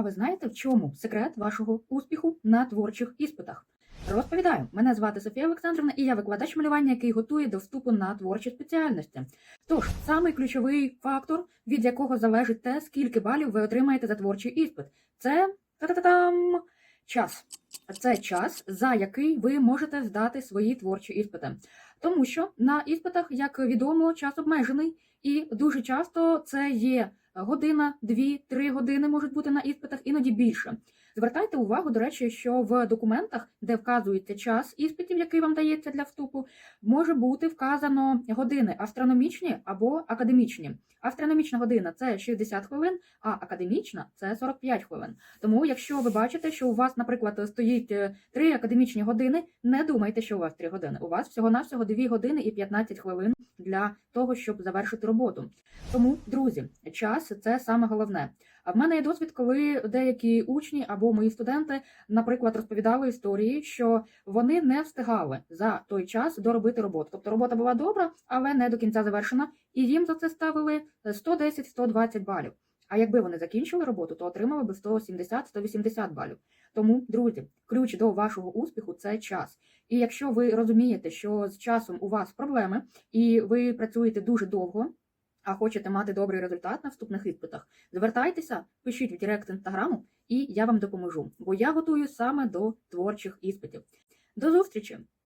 А ви знаєте, в чому секрет вашого успіху на творчих іспитах? Розповідаю, мене звати Софія Олександрівна, і я викладач малювання, який готує до вступу на творчі спеціальності. Тож, самий ключовий фактор, від якого залежить те, скільки балів ви отримаєте за творчий іспит, це та-та-та-там, час. Це час, за який ви можете здати свої творчі іспити. Тому що на іспитах, як відомо, час обмежений, і дуже часто це є година, дві, три години можуть бути на іспитах, іноді більше. Звертайте увагу, до речі, що в документах, де вказується час іспитів, який вам дається для вступу, може бути вказано години астрономічні або академічні. Астрономічна година це 60 хвилин, а академічна це 45 хвилин. Тому, якщо ви бачите, що у вас, наприклад, стоїть 3 академічні години, не думайте, що у вас 3 години. У вас всього-навсього 2 години і 15 хвилин для того, щоб завершити роботу. Тому, друзі, час це саме головне. А в мене є досвід, коли деякі учні або мої студенти, наприклад, розповідали історії, що вони не встигали за той час доробити роботу. Тобто робота була добра, але не до кінця завершена, і їм за це ставили 110-120 балів. А якби вони закінчили роботу, то отримали би 170-180 балів. Тому, друзі, ключ до вашого успіху це час. І якщо ви розумієте, що з часом у вас проблеми, і ви працюєте дуже довго, а хочете мати добрий результат на вступних іспитах, звертайтеся, пишіть в Директ інстаграму, і я вам допоможу, бо я готую саме до творчих іспитів. До зустрічі!